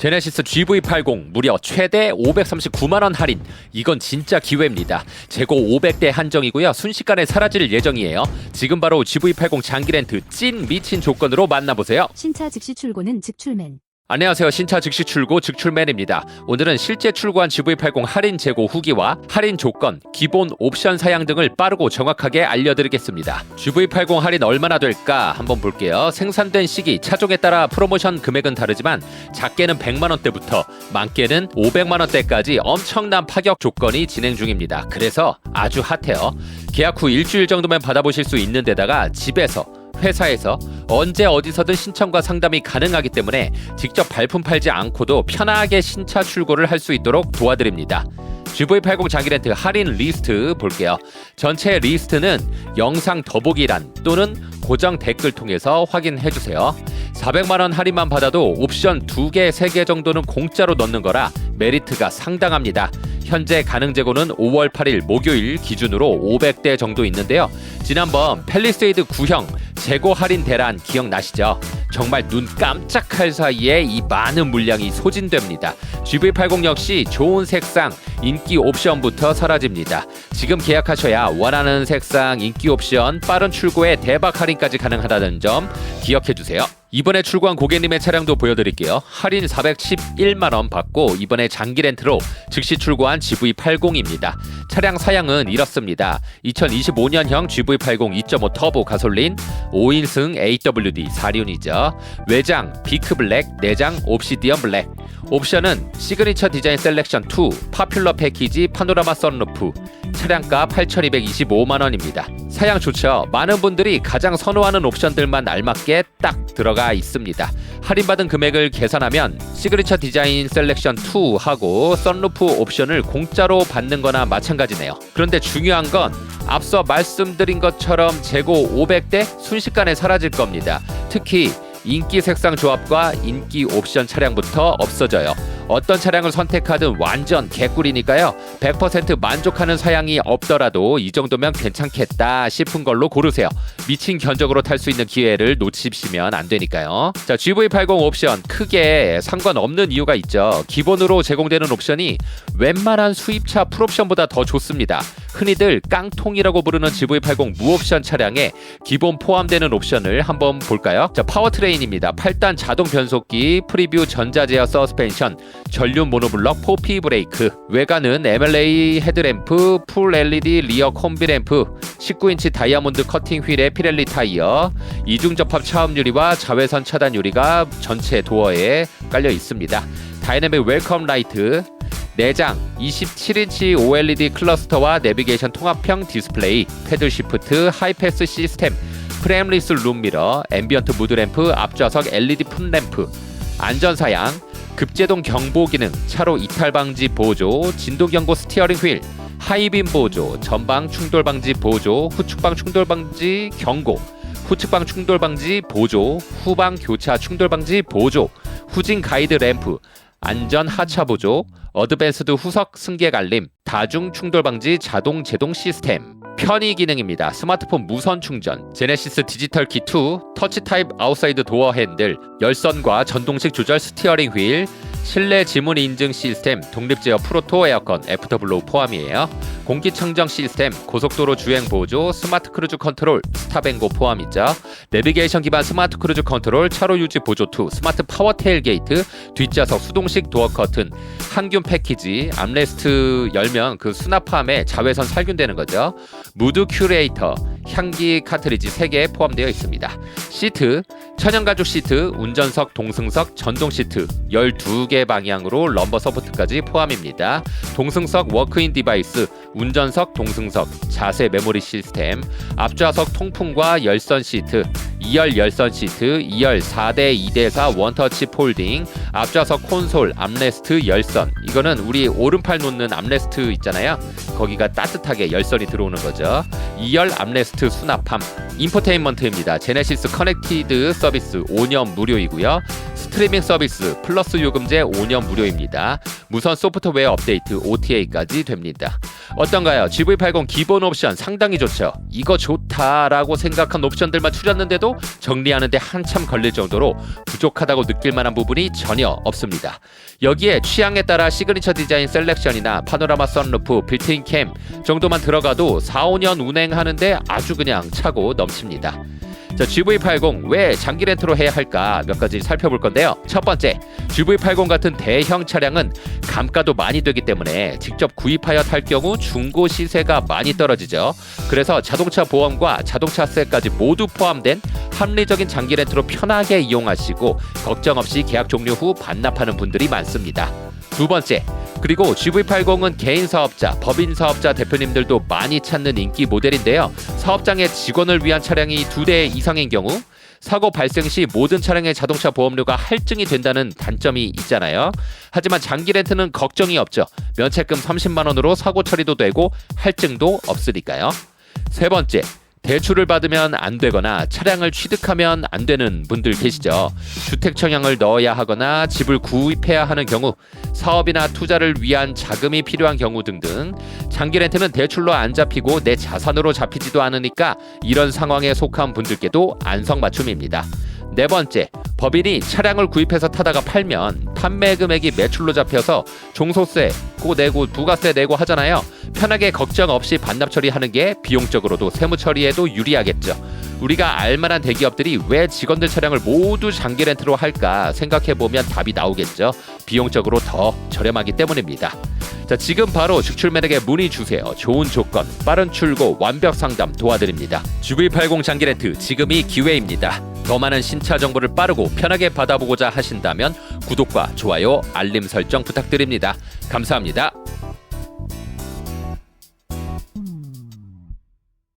제네시스 GV80 무려 최대 539만원 할인. 이건 진짜 기회입니다. 재고 500대 한정이고요. 순식간에 사라질 예정이에요. 지금 바로 GV80 장기 렌트 찐 미친 조건으로 만나보세요. 신차 즉시 출고는 즉출맨. 안녕하세요. 신차 즉시 출고 즉출맨입니다. 오늘은 실제 출고한 GV80 할인 재고 후기와 할인 조건, 기본 옵션 사양 등을 빠르고 정확하게 알려드리겠습니다. GV80 할인 얼마나 될까 한번 볼게요. 생산된 시기, 차종에 따라 프로모션 금액은 다르지만 작게는 100만 원대부터 많게는 500만 원대까지 엄청난 파격 조건이 진행 중입니다. 그래서 아주 핫해요. 계약 후 일주일 정도면 받아보실 수 있는 데다가 집에서 회사에서 언제 어디서든 신청과 상담이 가능하기 때문에 직접 발품 팔지 않고도 편하게 신차 출고를 할 수 있도록 도와드립니다. GV80 장기렌트 할인 리스트 볼게요. 전체 리스트는 영상 더보기란 또는 고정 댓글 통해서 확인해 주세요. 400만 원 할인만 받아도 옵션 2개, 3개 정도는 공짜로 넣는 거라 메리트가 상당합니다. 현재 가능 재고는 5월 8일 목요일 기준으로 500대 정도 있는데요. 지난번 펠리세이드 9형 재고 할인 대란 기억나시죠? 정말 눈 깜짝할 사이에 이 많은 물량이 소진됩니다. GV80 역시 좋은 색상, 인기 옵션부터 사라집니다. 지금 계약하셔야 원하는 색상, 인기 옵션, 빠른 출고에 대박 할인까지 가능하다는 점 기억해 주세요. 이번에 출고한 고객님의 차량도 보여드릴게요. 할인 411만 원 받고 이번에 장기 렌트로 즉시 출고한 GV80입니다. 차량 사양은 이렇습니다. 2025년형 GV80 2.5 터보 가솔린 5인승 AWD 4륜이죠. 외장 비크 블랙, 내장 옵시디언 블랙. 옵션은 시그니처 디자인 셀렉션 2, 파퓰러 패키지 파노라마 썬루프. 차량가 8,225만 원입니다. 사양 좋죠. 많은 분들이 가장 선호하는 옵션들만 알맞게 딱 들어가 있습니다. 할인받은 금액을 계산하면 시그니처 디자인 셀렉션 2 하고 썬루프 옵션을 공짜로 받는 거나 마찬가지네요. 그런데 중요한 건 앞서 말씀드린 것처럼 재고 500대 순식간에 사라질 겁니다. 특히 인기 색상 조합과 인기 옵션 차량부터 없어져요. 어떤 차량을 선택하든 완전 개꿀이니까요. 100% 만족하는 사양이 없더라도 이 정도면 괜찮겠다 싶은 걸로 고르세요. 미친 견적으로 탈 수 있는 기회를 놓치시면 안 되니까요. 자, GV80 옵션 크게 상관없는 이유가 있죠. 기본으로 제공되는 옵션이 웬만한 수입차 풀옵션보다 더 좋습니다. 흔히들 깡통이라고 부르는 GV80 무옵션 차량에 기본 포함되는 옵션을 한번 볼까요? 자, 파워트레인입니다. 8단 자동 변속기, 프리뷰 전자제어 서스펜션, 전륜 모노블럭 포피 브레이크, 외관은 MLA 헤드램프, 풀 LED 리어 콤비 램프, 19인치 다이아몬드 커팅 휠의 피렐리 타이어, 이중 접합 차음 유리와 자외선 차단 유리가 전체 도어에 깔려 있습니다. 다이내믹 웰컴 라이트, 내장 27인치 OLED 클러스터와 내비게이션 통합형 디스플레이, 패들 시프트, 하이패스 시스템, 프레임리스 룸미러, 앰비언트 무드램프, 앞좌석 LED 푼램프, 안전사양, 급제동 경보 기능, 차로 이탈 방지 보조, 진동 경고 스티어링 휠, 하이빔 보조, 전방 충돌 방지 보조, 후측방 충돌 방지 경고, 후측방 충돌 방지 보조, 후방 교차 충돌 방지 보조, 후진 가이드 램프, 안전 하차 보조, 어드밴스드 후석 승계 갈림, 다중 충돌 방지 자동 제동 시스템. 편의 기능입니다. 스마트폰 무선 충전, 제네시스 디지털 키 2, 터치 타입 아웃사이드 도어 핸들, 열선과 전동식 조절 스티어링 휠, 실내 지문 인증 시스템, 독립 제어 프로토 에어컨, 애프터블로우 포함이에요. 공기청정 시스템, 고속도로 주행 보조, 스마트 크루즈 컨트롤, 스탑앤고 포함이죠. 내비게이션 기반 스마트 크루즈 컨트롤, 차로 유지 보조 2, 스마트 파워 테일 게이트, 뒷좌석 수동식 도어 커튼, 항균 패키지, 암레스트 열면 그 수납함에 자외선 살균되는 거죠. 무드 큐레이터, 향기 카트리지 3개 포함되어 있습니다. 시트, 천연가죽 시트, 운전석, 동승석, 전동 시트 12개 방향으로 럼버 서포트까지 포함입니다. 동승석 워크인 디바이스, 운전석, 동승석, 자세 메모리 시스템, 앞좌석 통풍과 열선 시트, 2열 열선 시트, 2열 4대 2대4 원터치 폴딩, 앞좌석 콘솔, 암레스트 열선. 이거는 우리 오른팔 놓는 암레스트 있잖아요. 거기가 따뜻하게 열선이 들어오는 거죠. 2열 암레스트 수납함. 인포테인먼트입니다. 제네시스 커넥티드 서비스 5년 무료이고요. 스트리밍 서비스 플러스 요금제 5년 무료입니다. 무선 소프트웨어 업데이트 OTA까지 됩니다. 어떤가요? GV80 기본 옵션 상당히 좋죠. 이거 좋다라고 생각한 옵션들만 추렸는데도 정리하는데 한참 걸릴 정도로 부족하다고 느낄 만한 부분이 전혀 없습니다. 여기에 취향에 따라 시그니처 디자인 셀렉션이나 파노라마 선루프, 빌트인 캠 정도만 들어가도 4, 5년 운행하는데 아주 그냥 차고 넘칩니다. 자, GV80 왜 장기 렌트로 해야 할까 몇 가지 살펴볼 건데요. 첫 번째, GV80 같은 대형 차량은 감가도 많이 되기 때문에 직접 구입하여 탈 경우 중고 시세가 많이 떨어지죠. 그래서 자동차 보험과 자동차세까지 모두 포함된 합리적인 장기 렌트로 편하게 이용하시고 걱정 없이 계약 종료 후 반납하는 분들이 많습니다. 두 번째, 그리고 GV80은 개인 사업자, 법인 사업자 대표님들도 많이 찾는 인기 모델인데요. 사업장의 직원을 위한 차량이 두 대 이상인 경우 사고 발생 시 모든 차량의 자동차 보험료가 할증이 된다는 단점이 있잖아요. 하지만 장기 렌트는 걱정이 없죠. 면책금 30만 원으로 사고 처리도 되고 할증도 없으니까요. 세 번째, 대출을 받으면 안 되거나 차량을 취득하면 안 되는 분들 계시죠. 주택 청약을 넣어야 하거나 집을 구입해야 하는 경우, 사업이나 투자를 위한 자금이 필요한 경우 등등 장기 렌트는 대출로 안 잡히고 내 자산으로 잡히지도 않으니까 이런 상황에 속한 분들께도 안성맞춤입니다. 네 번째, 법인이 차량을 구입해서 타다가 팔면 판매 금액이 매출로 잡혀서 종소세 고 내고 부가세 내고 하잖아요. 편하게 걱정 없이 반납 처리하는 게 비용적으로도 세무 처리에도 유리하겠죠. 우리가 알만한 대기업들이 왜 직원들 차량을 모두 장기 렌트로 할까 생각해 보면 답이 나오겠죠. 비용적으로 더 저렴하기 때문입니다. 자, 지금 바로 직출맨에게 문의 주세요. 좋은 조건, 빠른 출고, 완벽 상담 도와드립니다. GV80 장기 렌트 지금이 기회입니다. 더 많은 신차 정보를 빠르고 편하게 받아보고자 하신다면 구독과 좋아요, 알림 설정 부탁드립니다. 감사합니다.